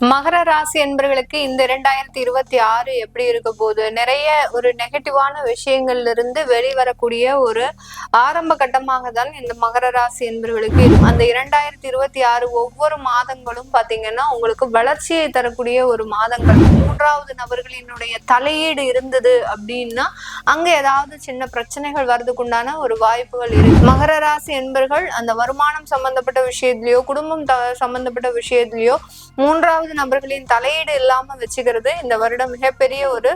மகர ராசி என்பர்களுக்கு இந்த இரண்டாயிரத்தி இருபத்தி ஆறு எப்படி இருக்க போகுது? நிறைய ஒரு நெகட்டிவான விஷயங்கள்ல இருந்து வெளிவரக்கூடிய ஒரு ஆரம்ப கட்டமாக தான் இந்த மகர ராசி என்பர்களுக்கு இருக்கும். அந்த இரண்டாயிரத்தி இருபத்தி ஆறு ஒவ்வொரு மாதங்களும் பாத்தீங்கன்னா உங்களுக்கு வளர்ச்சியை தரக்கூடிய ஒரு மாதங்கள். மூன்றாவது நபர்களினுடைய தலையீடு இருந்தது அப்படின்னா அங்க ஏதாவது சின்ன பிரச்சனைகள் வர்றதுக்குண்டான ஒரு வாய்ப்புகள் இருக்கு. மகர ராசி என்பர்கள் அந்த வருமானம் சம்பந்தப்பட்ட விஷயத்திலயோ குடும்பம் த- சம்பந்தப்பட்ட விஷயத்திலயோ மூன்றாவது நபர்களின் தலையீடு இல்லாம வச்சுக்கிறது இந்த வருடம் மிகப்பெரிய ஒரு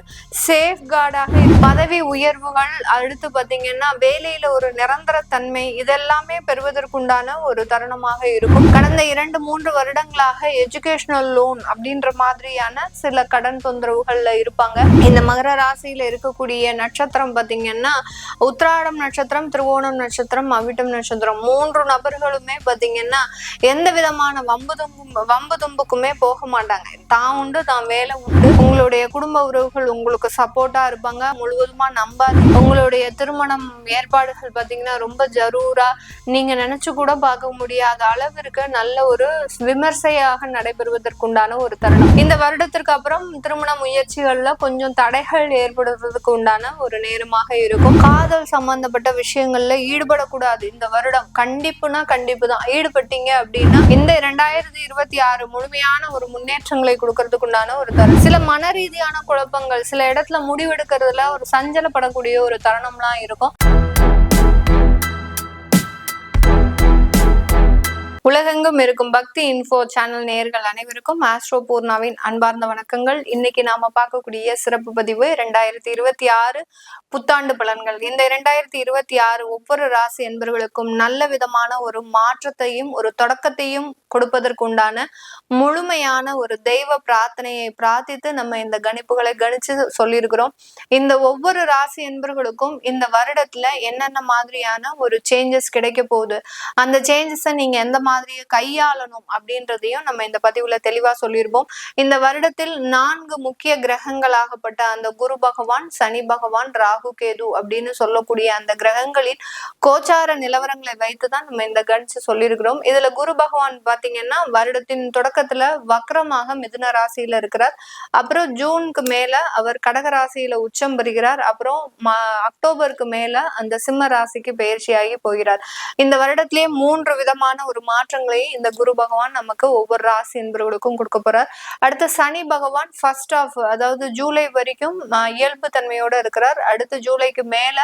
சேஃப் கார்டாக பதவி உயர்வுகள் அடுத்து பாத்தீங்கன்னா வேலையில ஒரு நிரந்தர தன்மை இதெல்லாமே பெறுவதற்குண்டான ஒரு தருணமாக இருக்கும். கடந்த இரண்டு மூன்று வருடங்களாக எஜுகேஷனல் லோன் அப்படின்ற மாதிரியான சில கடன் தொந்தரவுகள்ல இருப்பாங்க. இந்த மகர ராசியில இருக்கக்கூடிய நட்சத்திரம் பாத்தீங்கன்னா உத்திராடம் நட்சத்திரம் திருவோணம் நட்சத்திரம் அவிட்டம் நட்சத்திரம் மூன்று நபர்களுமே பாத்தீங்கன்னா எந்த விதமான வம்பு தும்பும் வம்பு தும்புக்குமே போக மாட்டாங்க. தான் உண்டு தான் வேலை உண்டு. உங்களுடைய குடும்ப உறவுகள் உங்களுக்கு சப்போர்ட்டா இருப்பாங்க. முழுவதுமா நம்பாது. உங்களுடைய திருமணம் ஏற்பாடுகள் பாத்தீங்கன்னா ரொம்ப ஜரூரா நீங்க நினைச்சு கூட பார்க்க முடியாத அளவிற்கு நல்ல ஒரு விமர்சையாக நடைபெறுவதற்குண்டான ஒரு தருணம். இந்த வருடத்திற்கு அப்புறம் திருமண முயற்சிகள்ல கொஞ்சம் தடைகள் ஏற்படுவதற்கு உண்டான ஒரு நேரமாக இருக்கும். காதல் சம்பந்தப்பட்ட விஷயங்கள்ல ஈடுபடக்கூடாது. இந்த வருடம் கண்டிப்புனா கண்டிப்பு தான் ஈடுபட்டீங்க அப்படின்னா இந்த இரண்டாயிரத்தி இருபத்தி ஆறு முழுமையான ஒரு முன்னேற்றங்களை கொடுக்கறதுக்குண்டான ஒரு தருணம். சில மன ரீதியான குழப்பங்கள் சில இடத்துல முடிவெடுக்கிறதுல ஒரு சஞ்சலப்படக்கூடிய ஒரு தருணம்லாம் இருக்கும். உலகெங்கும் இருக்கும் பக்தி இன்ஃபோ சேனல் நேயர்கள் அனைவருக்கும் ஆஸ்ட்ரோ பூர்ணாவின் அன்பார்ந்த வணக்கங்கள். இன்னைக்கு நாம பார்க்கக்கூடிய சிறப்பு பதிவு இரண்டாயிரத்தி இருபத்தி ஆறு புத்தாண்டு பலன்கள். இந்த இரண்டாயிரத்தி இருபத்தி ஆறு ஒவ்வொரு ராசி என்பவர்களுக்கும் நல்ல விதமான ஒரு மாற்றத்தையும் ஒரு தொடக்கத்தையும் கொடுப்பதற்குண்டான முழுமையான ஒரு தெய்வ பிரார்த்தனையை பிரார்த்தித்து நம்ம இந்த கணிப்புகளை கணிச்சு சொல்லியிருக்கிறோம். இந்த ஒவ்வொரு ராசி என்பவர்களுக்கும் இந்த வருடத்துல என்னென்ன மாதிரியான ஒரு சேஞ்சஸ் கிடைக்க போகுது? அந்த சேஞ்சஸை நீங்க எந்த மாதிரி கையாளணும் அப்படின்றதையும் நம்ம இந்த பதிவுல தெளிவா சொல்லியிருப்போம். இந்த வருடத்தில் நான்கு முக்கிய கிரகங்களாகப்பட்ட அந்த குரு பகவான் சனி பகவான் ராகு கேது அப்படின்னு சொல்லக்கூடிய அந்த கிரகங்களின் கோச்சார நிலவரங்களை வைத்துதான் நம்ம இந்த கணிச்சு சொல்லியிருக்கிறோம். இதுல குரு பகவான் பாத்தீங்கன்னா வருடத்தின் தொடக்கத்துல வக்ரமாக மிதுன ராசியில இருக்கிறார். அப்புறம் ஜூனுக்கு மேல அவர் கடக ராசியில உச்சம் பெறுகிறார். அப்புறம் அக்டோபருக்கு மேல அந்த சிம்ம ராசிக்கு பயிற்சியாகி போகிறார். இந்த வருடத்திலேயே மூன்று விதமான ஒரு மாற்றங்களையும் இந்த குரு பகவான் நமக்கு ஒவ்வொரு ராசி என்பவர்களுக்கும் கொடுக்க போறார். அடுத்து சனி பகவான் ஃபர்ஸ்ட் ஆஃப் அதாவது ஜூலை வரைக்கும் இயல்பு தன்மையோட இருக்கிறார். அடுத்து ஜூலைக்கு மேல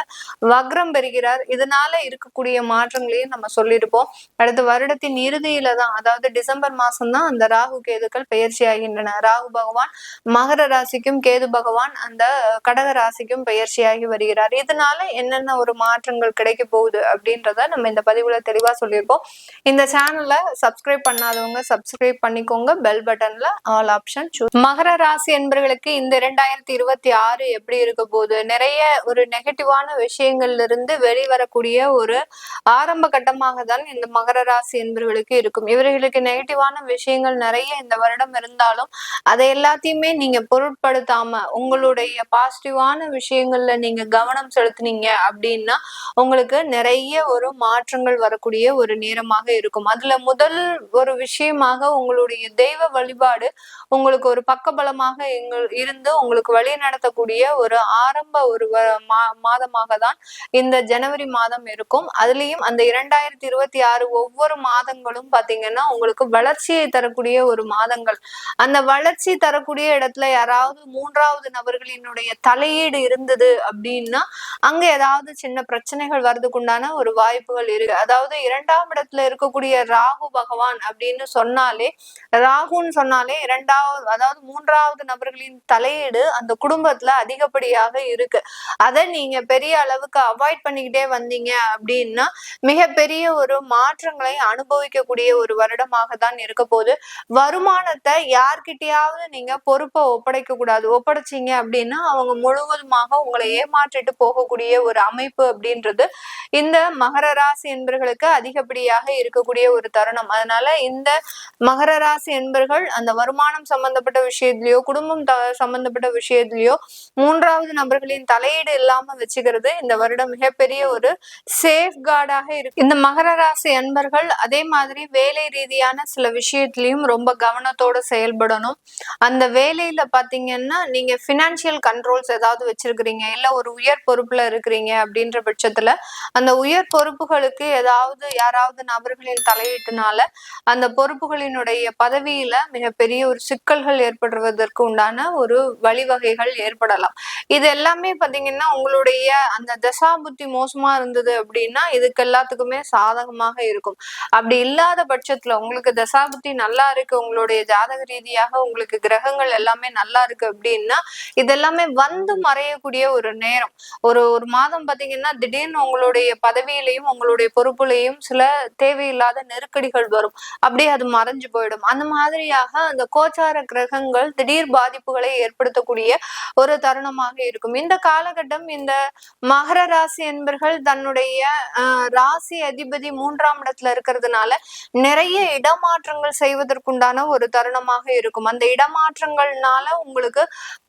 வக்ரம் பெறுகிறார். இதனால இருக்கக்கூடிய மாற்றங்களையும் நம்ம சொல்லியிருப்போம். அடுத்து வருடத்தின் இறுதியில தான் அதாவது டிசம்பர் மாசம் தான் அந்த ராகு கேதுக்கள் பயிற்சி ஆகின்றன. ராகு பகவான் மகர ராசிக்கும் கேது பகவான் அந்த கடக ராசிக்கும் பயிற்சியாகி வருகிறார். இதனால என்னென்ன ஒரு மாற்றங்கள் கிடைக்க போகுது அப்படின்றத நம்ம இந்த பதிவுல தெளிவா சொல்லியிருப்போம். இந்த சேனலை சப்ஸ்கிரைப் பண்ணாதவங்க சப்ஸ்கிரைப் பண்ணிக்கோங்க. பெல் பட்டன்ல ஆல் ஆப்ஷன் சூஸ் மகர ராசி என்பவர்களுக்கு இந்த இரண்டாயிரத்தி இருபத்தி ஆறு எப்படி இருக்க போகுது? நிறைய ஒரு நெகட்டிவான விஷயங்கள்ல இருந்து வெளிவரக்கூடிய ஒரு ஆரம்ப கட்டமாக தான் இந்த மகர ராசி என்பவர்களுக்கு இருக்கும். இவர்களுக்கு நெகட்டிவான விஷயங்கள் நிறைய இந்த வருடம் இருந்தாலும் அதை எல்லாத்தையுமே நீங்க பொருட்படுத்தாம உங்களுடைய பாசிட்டிவான விஷயங்கள்ல நீங்க கவனம் செலுத்துனீங்க அப்படின்னா உங்களுக்கு நிறைய ஒரு மாற்றங்கள் வரக்கூடிய ஒரு நேரமாக இருக்கும். அதுல முதல் ஒரு விஷயமாக உங்களுடைய தெய்வ வழிபாடு உங்களுக்கு ஒரு பக்கபலமாக எங்கள் இருந்து உங்களுக்கு வழி நடத்தக்கூடிய ஒரு ஆரம்ப ஒரு வ- மா- மாதமாக தான் இந்த ஜனவரி மாதம் இருக்கும். அதுலயும் அந்த இரண்டாயிரத்தி இருபத்தி ஆறு ஒவ்வொரு மாதங்களும் பாத்தீங்கன்னா தான் உங்களுக்கு வளர்ச்சியை தரக்கூடிய ஒரு மாதங்கள். அந்த வளர்ச்சி தரக்கூடிய இடத்துல யாராவது மூன்றாவது நபர்களினுடைய தலையீடு இருந்தது அப்படின்னா அங்க ஏதாவது சின்ன பிரச்சனைகள் வர்றதுக்குண்டான ஒரு வாய்ப்புகள் இருக்கு. அதாவது இரண்டாம் இடத்துல இருக்கக்கூடிய ராகு பகவான் அப்படின்னு சொன்னாலே ராகுன்னு சொன்னாலே இரண்டாவது அதாவது மூன்றாவது நபர்களின் தலையீடு அந்த குடும்பத்துல அதிகப்படியாக இருக்கு. அதை நீங்க பெரிய அளவுக்கு அவாய்ட் பண்ணிக்கிட்டே வந்தீங்க அப்படின்னா மிகப்பெரிய ஒரு மாற்றங்களை அனுபவிக்கக்கூடிய ஒரு வருடம் வருடமாக தான் இருக்க போகுது. வருமானத்தை யார்கிட்டயாவது நீங்க பொறுப்பை ஒப்படைக்க கூடாது. ஒப்படைச்சீங்க அப்படின்னா அவங்க முழுவதுமாக உங்களை ஏமாற்றிட்டு போகக்கூடிய ஒரு அமைப்பு அப்படின்றது இந்த மகர ராசி என்பர்களுக்கு அதிகப்படியாக இருக்கக்கூடிய ஒரு தருணம். அதனால இந்த மகர ராசி என்பர்கள் அந்த வருமானம் சம்பந்தப்பட்ட விஷயத்திலயோ குடும்பம் த- சம்பந்தப்பட்ட விஷயத்திலயோ மூன்றாவது நபர்களின் தலையீடு இல்லாம வச்சுக்கிறது இந்த வருடம் மிகப்பெரிய ஒரு சேஃப் கார்டாக இருக்கு. இந்த மகர ராசி அன்பர்கள் அதே மாதிரி வேலை ரீதியான சில விஷயத்திலையும் ரொம்ப கவனத்தோட செயல்படணும். அந்த வேலையில பாத்தீங்கன்னா நீங்க பினான்சியல் கண்ட்ரோல்ஸ் ஏதாவது வச்சிருக்கிறீங்க இல்ல ஒரு உயர் பொறுப்புல இருக்கிறீங்க அப்படின்ற பட்சத்துல அந்த அந்த உயர் பொறுப்புகளுக்கு ஏதாவது யாராவது நபர்களின் தலையீட்டுனால அந்த பொறுப்புகளினுடைய பதவியில மிகப்பெரிய ஒரு சிக்கல்கள் ஏற்படுவதற்கு உண்டான ஒரு வழிவகைகள் ஏற்படலாம். இது எல்லாமே பாத்தீங்கன்னா உங்களுடைய அந்த தசாபுத்தி மோசமா இருந்தது அப்படின்னா இதுக்கு எல்லாத்துக்குமே சாதகமாக இருக்கும். அப்படி இல்லாத பட்சத்துல உங்களுக்கு தசாபுத்தி நல்லா இருக்கு உங்களுடைய ஜாதக ரீதியாக உங்களுக்கு கிரகங்கள் எல்லாமே நல்லா இருக்கு அப்படின்னா இதெல்லாமே வந்து மறையக்கூடிய ஒரு நேரம். ஒரு ஒரு மாதம் பாத்தீங்கன்னா திடீர்னு உங்களுடைய பதவியிலையும் உங்களுடைய பொறுப்புலையும் சில தேவையில்லாத நெருக்கடிகள் வரும். அப்படியே அது மறைஞ்சு போயிடும். அந்த மாதிரியாக அந்த கோச்சார கிரகங்கள் திடீர் பாதிப்புகளை ஏற்படுத்தக்கூடிய ஒரு தருணமாக இருக்கும். இந்த காலகட்டம் இந்த மகர ராசி என்பர்கள் தன்னுடைய ராசி அதிபதி மூன்றாம் இடத்துல இருக்கிறதுனால நிறைய இடமாற்றங்கள் செய்வதற்குண்டான ஒரு தருணமாக இருக்கும். அந்த இடமாற்றங்கள்னால உங்களுக்கு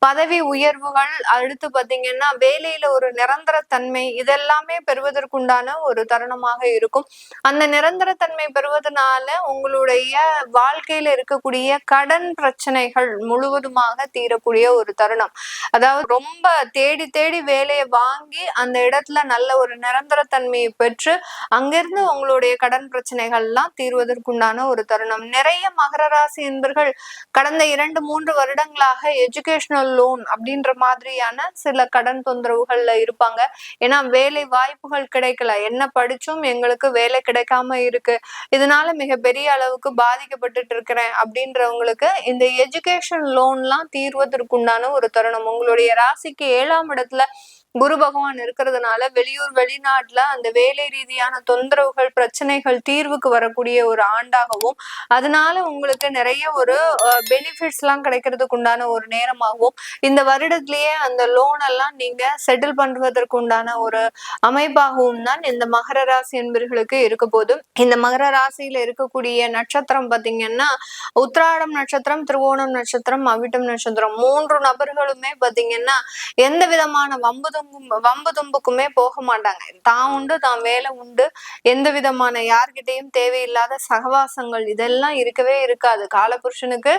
பதவி உயர்வுகள் அடுத்து பாத்தீங்கன்னா வேலையில ஒரு நிரந்தர தன்மை இதெல்லாமே பெறுவதற்கு பெறுவதற்குண்டான ஒரு தருணமாக இருக்கும். அந்த நிரந்தர தன்மை பெறுவதனால உங்களுடைய வாழ்க்கையில இருக்கக்கூடிய கடன் பிரச்சனைகள் முழுவதுமாக தீரக்கூடிய ஒரு தருணம். அதாவது ரொம்ப தேடி தேடி வேலையை வாங்கி அந்த இடத்துல நல்ல ஒரு நிரந்தர தன்மையை பெற்று அங்கிருந்து உங்களுடைய கடன் பிரச்சனைகள்லாம் தீர்வதற்குண்டான ஒரு தருணம். நிறைய மகர ராசி என்பர்கள் கடந்த இரண்டு மூன்று வருடங்களாக எஜுகேஷனல் லோன் அப்படின்ற மாதிரியான சில கடன் தொந்தரவுகள்ல இருப்பாங்க. ஏன்னா வேலை வாய்ப்புகள் கிடைக்கல. என்ன படிச்சும் எங்களுக்கு வேலை கிடைக்காம இருக்கு. இதனால மிகப்பெரிய அளவுக்கு பாதிக்கப்பட்டுட்டு இருக்கிறேன் அப்படின்றவங்களுக்கு இந்த எஜுகேஷன் லோன்லாம் தீர்வதற்குண்டான ஒரு தருணம். உங்களுடைய ராசிக்கு ஏழாம் இடத்துல குரு பகவான் இருக்கிறதுனால வெளியூர் வெளிநாட்டுல அந்த வேலை ரீதியான தொந்தரவுகள் பிரச்சனைகள் தீர்வுக்கு வரக்கூடிய ஒரு ஆண்டாகவும் அதனால உங்களுக்கு நிறைய ஒரு பெனிஃபிட்ஸ் எல்லாம் கிடைக்கிறதுக்கு உண்டான ஒரு நேரமாகவும் இந்த வருடத்திலேயே அந்த லோன் எல்லாம் நீங்க செட்டில் பண்றதற்கு உண்டான ஒரு அமைப்பாகவும் தான் இந்த மகர ராசி என்பர்களுக்கு இருக்க போதும். இந்த மகர ராசியில இருக்கக்கூடிய நட்சத்திரம் பாத்தீங்கன்னா உத்திராடம் நட்சத்திரம் திருவோணம் நட்சத்திரம் அவிட்டம் நட்சத்திரம் மூன்று நபர்களுமே பாத்தீங்கன்னா எந்த விதமான வம்பு தும்பும் வம்பு தும்புக்குமே போக மாட்டாங்க. தான் உண்டு தான் வேலை உண்டு. எந்த விதமான யார்கிட்டையும் தேவையில்லாத சகவாசங்கள் இதெல்லாம் இருக்கவே இருக்காது. காலபுருஷனுக்கு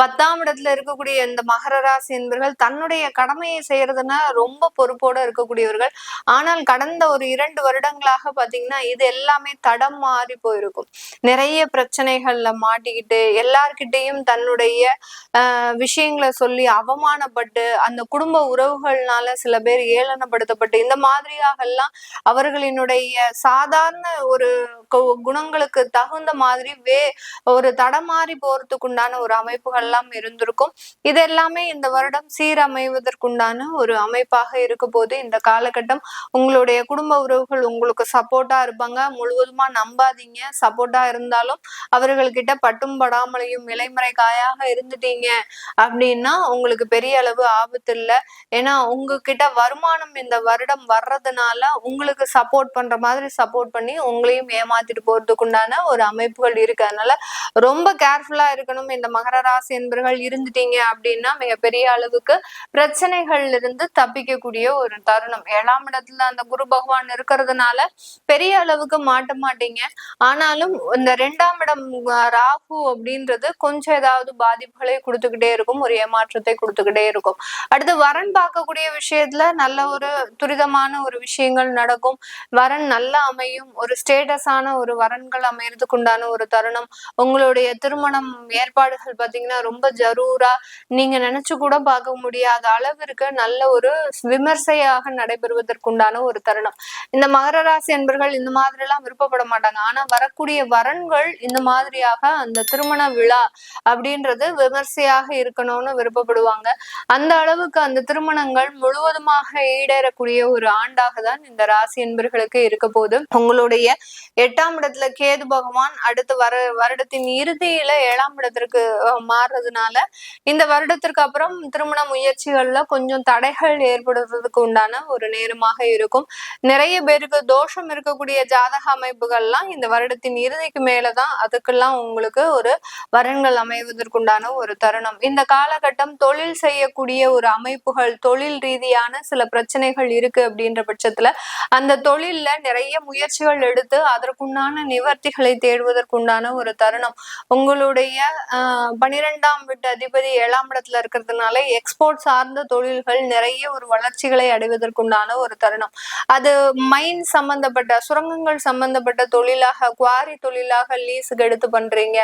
பத்தாம் இடத்துல இருக்கக்கூடிய இந்த மகர ராசி என்பர்கள் தன்னுடைய கடமையை செய்யறதுன்னா ரொம்ப பொறுப்போட இருக்கக்கூடியவர்கள். ஆனால் கடந்த ஒரு இரண்டு வருடங்களாக பாத்தீங்கன்னா இது எல்லாமே தடம் மாறி போயிருக்கும். நிறைய பிரச்சனைகள்ல மாட்டிக்கிட்டு எல்லார்கிட்டையும் தன்னுடைய விஷயங்களை சொல்லி அவமானப்பட்டு அந்த குடும்ப உறவுகள்னால சில பேர் ஏளனப்படுத்தப்பட்டு இந்த மாதிரியாக எல்லாம் அவர்களினுடைய சாதாரண ஒரு குணங்களுக்கு தகுந்த மாதிரி வே ஒரு தடமாறி போறதுக்குண்டான ஒரு அமைப்புகள் எல்லாம் இருந்திருக்கும். இது எல்லாமே இந்த வருடம் சீரமைவதற்குண்டான ஒரு அமைப்பாக இருக்க போது இந்த காலகட்டம் உங்களுடைய குடும்ப உறவுகள் உங்களுக்கு சப்போர்ட்டா இருப்பாங்க. முழுவதுமா நம்பாதீங்க. சப்போர்ட்டா இருந்தாலும் அவர்கள்கிட்ட பட்டும் படாமலையும் இலைமுறை காயாக இருந்துட்டீங்க அப்படின்னா உங்களுக்கு பெரிய அளவு ஆபத்து இல்லை. ஏன்னா உங்ககிட்ட வருமானம் வருமானம் இந்த வருடம் வர்றதுனால உங்களுக்கு சப்போர்ட் பண்ற மாதிரி சப்போர்ட் பண்ணி உங்களையும் ஏமாத்திட்டு போறதுக்கு உண்டான ஒரு அமைப்புகள் இருக்கு. அதனால ரொம்ப கேர்ஃபுல்லா இருக்கணும். இந்த மகர ராசி என்பர்கள் இருந்துட்டீங்க அப்படின்னா மிக பெரிய அளவுக்கு பிரச்சனைகள்ல இருந்து தப்பிக்கக்கூடிய ஒரு தருணம். ஏழாம் இடத்துல அந்த குரு பகவான் இருக்கு இருக்கிறதுனால பெரிய அளவுக்கு மாட்ட மாட்டீங்க. ஆனாலும் இந்த ரெண்டாம் இடம் ராகு அப்படின்றது கொஞ்சம் ஏதாவது பாதிப்புகளை கொடுத்துக்கிட்டே இருக்கும் ஒரு ஏமாற்றத்தை கொடுத்துக்கிட்டே இருக்கும். அடுத்து வரன் பார்க்கக்கூடிய விஷயத்துல நல்ல ஒரு துரிதமான ஒரு விஷயங்கள் நடக்கும். வரன் நல்லா அமையும். ஒரு ஸ்டேட்டஸான ஒரு வரன்கள் அமையறதுக்கு உண்டான ஒரு தருணம். உங்களுடைய திருமணம் ஏற்பாடுகள் பாத்தீங்கன்னா ரொம்ப ஜரூரா. நீங்க நினைச்சு கூட பார்க்க முடியாத அளவிற்கு நல்ல ஒரு விமர்சையாக நடைபெறுவதற்குண்டான ஒரு தருணம். இந்த மகர ராசி என்பர்கள் இந்த மாதிரி எல்லாம் விருப்பப்பட மாட்டாங்க. ஆனா வரக்கூடிய வரன்கள் இந்த மாதிரியாக அந்த திருமண விழா அப்படின்றது விமர்சையாக இருக்கணும்னு விருப்பப்படுவாங்க. அந்த அளவுக்கு அந்த திருமணங்கள் முழுவதுமாக ஈடேறக்கூடிய ஒரு ஆண்டாக தான் இந்த ராசி என்பர்களுக்கு இருக்க போது உங்களுடைய எட்டாம் இடத்துல கேது பகவான் அடுத்து வர வருடத்தின் இறுதியில ஏழாம் இடத்திற்கு மாறுறதுனால இந்த வருடத்திற்கு அப்புறம் திருமண முயற்சிகள்ல கொஞ்சம் தடைகள் ஏற்படுறதுக்கு உண்டான ஒரு நேரமாக இருக்கும். நிறைய பேருக்கு தோஷம் இருக்கக்கூடிய ஜாதக அமைப்புகள்லாம் இந்த வருடத்தின் இறுதிக்கு மேலதான் அதுக்கெல்லாம் உங்களுக்கு ஒரு வரன்கள் அமைவதற்குண்டான ஒரு தருணம். இந்த காலகட்டம் தொழில் செய்யக்கூடிய ஒரு அமைப்புகள் தொழில் ரீதியான சில பிரச்சனைகள் இருக்கு அப்படின்ற பட்சத்துல அந்த தொழில்ல நிறைய முயற்சிகள் எடுத்து அதற்குண்டான நிவர்த்திகளை தேடுவதற்குண்டான ஒரு தருணம். உங்களுடைய பனிரெண்டாம் வீட்டு அதிபதி ஏழாம் இடத்துல இருக்கிறதுனால எக்ஸ்போர்ட் சார்ந்த தொழில்கள் நிறைய ஒரு வளர்ச்சிகளை அடைவதற்குண்டான ஒரு தருணம். அது மைன் சம்பந்தப்பட்ட சுரங்கங்கள் சம்பந்தப்பட்ட தொழிலாக குவாரி தொழிலாக லீஸுக்கு எடுத்து பண்றீங்க.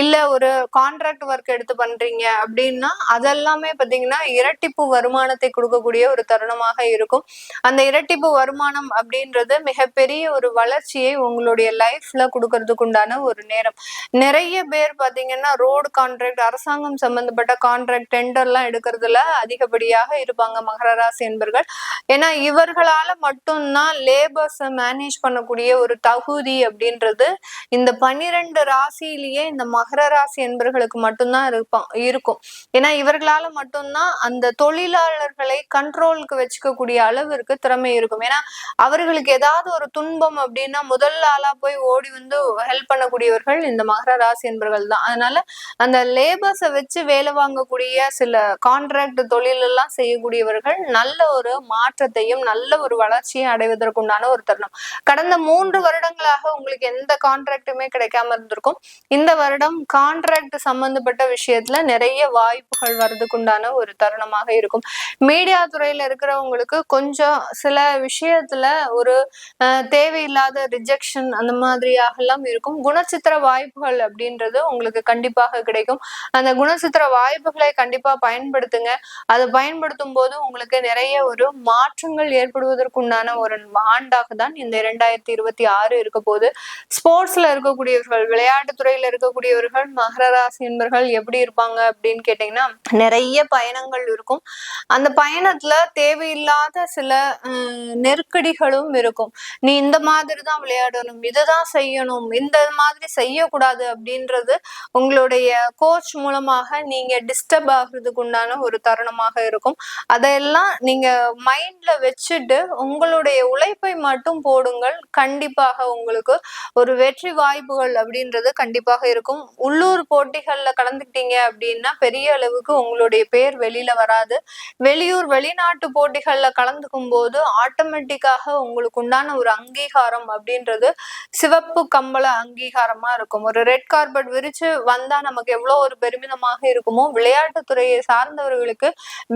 இல்ல ஒரு கான்ட்ராக்ட் ஒர்க் எடுத்து பண்றீங்க அப்படின்னா அதெல்லாமே பாத்தீங்கன்னா இரட்டிப்பு வருமானத்தை கொடுக்கக்கூடிய ஒரு தருணமாக இருக்கும். அந்த இரட்டிப்பு வருமானம் அப்படின்றது மிகப்பெரிய ஒரு வளர்ச்சியை உங்களுடைய லைஃப்ல கொடுக்கறதுக்கு உண்டான ஒரு நேரம். நிறைய பேர் பாத்தீங்கன்னா ரோடு கான்ட்ராக்ட் அரசாங்கம் சம்பந்தப்பட்ட கான்ட்ராக்ட் டெண்டர்லாம் எடுக்கிறதுல அதிகப்படியாக இருப்பாங்க மகர ராசி என்பர்கள். ஏன்னா இவர்களால மட்டும்தான் லேபர்ஸை மேனேஜ் பண்ணக்கூடிய ஒரு தகுதி அப்படின்றது இந்த பன்னிரெண்டு ராசியிலேயே இந்த மகர ராசி என்பர்களுக்கு மட்டும்தான் இருப்பான் இருக்கும். ஏன்னா இவர்களால மட்டும்தான் அந்த தொழிலாளர்களை கண்ட்ரோலுக்கு வச்சுக்கக்கூடிய அளவிற்கு திறமை இருக்கும். ஏன்னா அவர்களுக்கு ஏதாவது ஒரு துன்பம் அப்படின்னா முதல் ஆளா போய் ஓடி வந்து ஹெல்ப் பண்ணக்கூடியவர்கள் இந்த மகர ராசி என்பர்கள் தான். அதனால அந்த லேபர்ஸை வச்சு வேலை வாங்கக்கூடிய சில கான்ட்ராக்ட் தொழிலெல்லாம் செய்யக்கூடியவர்கள் நல்ல ஒரு மாற்றத்தையும் நல்ல ஒரு வளர்ச்சியை அடைவதற்குண்டான ஒரு தருணம். கடந்த மூன்று வருடங்களாக உங்களுக்கு எந்த கான்ட்ராக்டுமே கிடைக்காம இருந்திருக்கும். இந்த வருடம் கான்ட்ராக்ட் சம்பந்தப்பட்ட விஷயத்துல நிறைய வாய்ப்புகள் வர்றதுக்கு உண்டான ஒரு தருணமாக இருக்கும். மீடியா துறையில இருக்கிறவங்களுக்கு கொஞ்சம் சில விஷயத்துல ஒரு தேவையில்லாத ரிஜெக்ஷன் அந்த மாதிரியாக எல்லாம் இருக்கும். குணச்சித்திர வாய்ப்புகள் அப்படின்றது உங்களுக்கு கண்டிப்பாக கிடைக்கும். அந்த குணச்சித்திர வாய்ப்புகளை கண்டிப்பா பயன்படுத்துங்க. அதை பயன்படுத்தும் போது உங்களுக்கு நிறைய ஒரு மாற்றங்கள் ஏற்படுவதற்குண்டான ஒரு ஆண்டாக தான் இந்த இரண்டாயிரத்தி இருபத்தி ஆறு இருக்க போது ஸ்போர்ட்ஸ்ல இருக்கக்கூடியவர்கள் விளையாட்டு துறையில இருக்கக்கூடியவர்கள் மகர ராசி என்பர்கள் எப்படி இருப்பாங்க அப்படின்னு கேட்டீங்கன்னா நிறைய பயணங்கள் இருக்கும். அந்த பயணத்துல தேவையில்லாத சில நெருக்கடிகளும் இருக்கும். நீ இந்த மாதிரி தான் விளையாடணும் இதுதான் செய்யணும் இந்த மாதிரி செய்யக்கூடாது அப்படின்றது உங்களுடைய கோச் மூலமாக நீங்க டிஸ்டர்ப் ஆகுறதுக்கு உண்டான ஒரு தருணமாக இருக்கும். அதையெல்லாம் நீங்க மைண்ட்ல வச்சுட்டு உங்களுடைய உழைப்பை மட்டும் போடுங்கள். கண்டிப்பாக உங்களுக்கு ஒரு வெற்றி வாய்ப்புகள் அப்படின்றது கண்டிப்பாக இருக்கும். உள்ளூர் போட்டிகள்ல கலந்துக்கிட்டீங்க அப்படின்னா பெரிய அளவுக்கு உங்களுடைய பேர் வெளியில வராது. வெளியூர் வெளிநாட்டு போட்டிகள்ல கலந்துக்கும் போது ஆட்டோமேட்டிக்காக உங்களுக்கு உண்டான ஒரு அங்கீகாரம் அப்படின்றது சிவப்பு கம்பள அங்கீகாரமா இருக்கும். ஒரு ரெட் கார்பெட் விரிச்சு வந்தா நமக்கு எவ்வளோ ஒரு பெருமிதமாக இருக்குமோ விளையாட்டுத்துறையை சார்ந்தவர்களுக்கு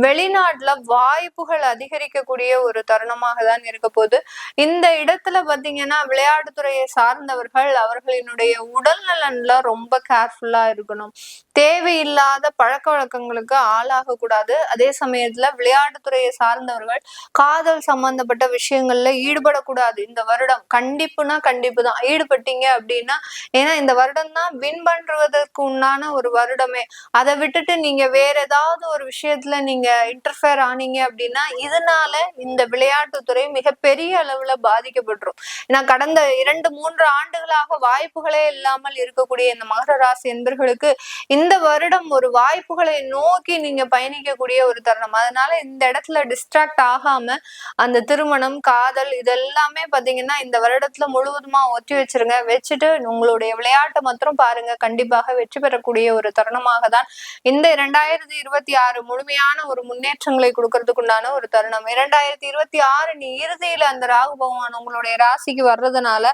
வெளிநாட்டுல வாய்ப்புகள் அதிகரிக்கக்கூடிய ஒரு தருணமாக தான் இருக்க போது இந்த இடத்துல பாத்தீங்கன்னா விளையாட்டுத்துறையை சார்ந்தவர்கள் அவர்களினுடைய உடல் நலன்ல ரொம்ப கேர்ஃபுல்லா இருக்கணும். தேவையில்லாத பழக்க வழக்கங்களுக்கு ஆளாக கூடாது அதே சமயத்துல விளையாட்டுத்துறையை சார்ந்தவர்கள் காதல் சம்பந்தப்பட்ட விஷயங்கள்ல ஈடுபடக்கூடாது. இந்த வருடம் கண்டிப்புனா கண்டிப்பு தான். ஈடுபட்டீங்க அப்படின்னா ஏன்னா இந்த வருடம் தான் வின் பண்றதற்கு உண்டான ஒரு வருடமே. அதை விட்டுட்டு நீங்க வேற ஏதாவது ஒரு விஷயத்துல நீங்க இன்டர்ஃபேர் ஆனீங்க அப்படின்னா இதனால இந்த விளையாட்டுத்துறை மிகப்பெரிய அளவுல பாதிக்கப்பட்டுரும். ஏன்னா கடந்த இரண்டு மூன்று ஆண்டுகளாக வாய்ப்புகளே இல்லாமல் இருக்கக்கூடிய இந்த மகர ராசி என்பர்களுக்கு இந்த வருடம் ஒரு வாய்ப்புகளை நோக்கி நீங்க பயணிக்கக்கூடிய ஒரு தருணம். அதனால இந்த இடத்துல டிஸ்ட்ராக்ட் ஆகாம அந்த திருமணம் காதல் இதெல்லாமே பாத்தீங்கன்னா இந்த வருடத்துல முழுவதுமா ஒத்தி வச்சிருங்க. வச்சுட்டு உங்களுடைய விளையாட்டை மாத்திரம் பாருங்க. கண்டிப்பாக வெற்றி பெறக்கூடிய ஒரு தருணமாக தான் இந்த இரண்டாயிரத்தி இருபத்தி ஆறு முழுமையான ஒரு முன்னேற்றங்களை கொடுக்கறதுக்குண்டான ஒரு தருணம். இரண்டாயிரத்தி இருபத்தி ஆறு நீ இறுதியில அந்த ராகு பகவான் உங்களுடைய ராசிக்கு வர்றதுனால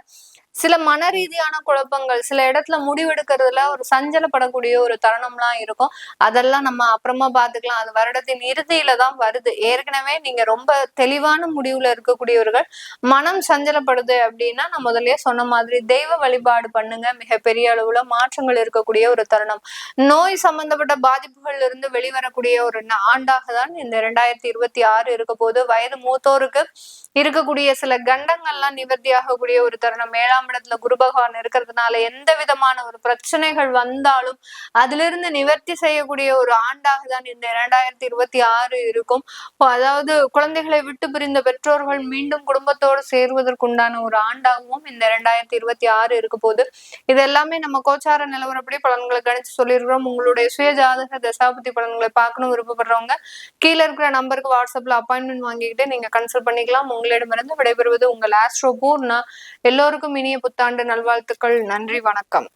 சில மன ரீதியான குழப்பங்கள் சில இடத்துல முடிவெடுக்கிறதுல ஒரு சஞ்சலப்படக்கூடிய ஒரு தருணம்லாம் இருக்கும். அதெல்லாம் நம்ம அப்புறமா பாத்துக்கலாம் அது வருடத்தின் இறுதியில தான் வருது. ஏற்கனவே நீங்க ரொம்ப தெளிவான முடிவுல இருக்கக்கூடியவர்கள் மனம் சஞ்சலப்படுது அப்படின்னா நான் முதலே சொன்ன மாதிரி தெய்வ வழிபாடு பண்ணுங்க. மிகப்பெரிய அளவுல மாற்றங்கள் இருக்கக்கூடிய ஒரு தருணம். நோய் சம்பந்தப்பட்ட பாதிப்புகள்ல இருந்து வெளிவரக்கூடிய ஒரு ஆண்டாக தான் இந்த ரெண்டாயிரத்தி இருபத்தி ஆறு இருக்க போது வயது மூத்தோருக்கு இருக்கக்கூடிய சில கண்டங்கள்லாம் நிவர்த்தியாகக்கூடிய ஒரு தருணம். ஏழாம் ஏழாம் இடத்துல குரு பகவான் இருக்கிறதுனால எந்த விதமான ஒரு பிரச்சனைகள் வந்தாலும் அதிலிருந்து நிவர்த்தி செய்யக்கூடிய ஒரு ஆண்டாக தான் இந்த இரண்டாயிரத்தி இருபத்தி ஆறு இருக்கும். அதாவது குழந்தைகளை விட்டு பிரிந்த பெற்றோர்கள் மீண்டும் குடும்பத்தோடு சேர்வதற்குண்டான ஒரு ஆண்டாகவும் இந்த இரண்டாயிரத்தி இருபத்தி ஆறு இருக்க போது இது எல்லாமே நம்ம கோச்சார நிலவரப்படி பலன்களை கணிச்சு சொல்லியிருக்கிறோம். உங்களுடைய சுய ஜாதக தசாபதி பலன்களை பார்க்கணும் விருப்பப்படுறவங்க கீழே இருக்கிற நம்பருக்கு வாட்ஸ்அப்ல அப்பாயின்மெண்ட் வாங்கிக்கிட்டு நீங்க கன்சல்ட் பண்ணிக்கலாம். உங்களிடமிருந்து விடைபெறுவது உங்கள் ஆஸ்ட்ரோ பூர்ணா. எல்லோருக்கும் இனிய புத்தாண்டு நல்வாழ்த்துக்கள். நன்றி வணக்கம்.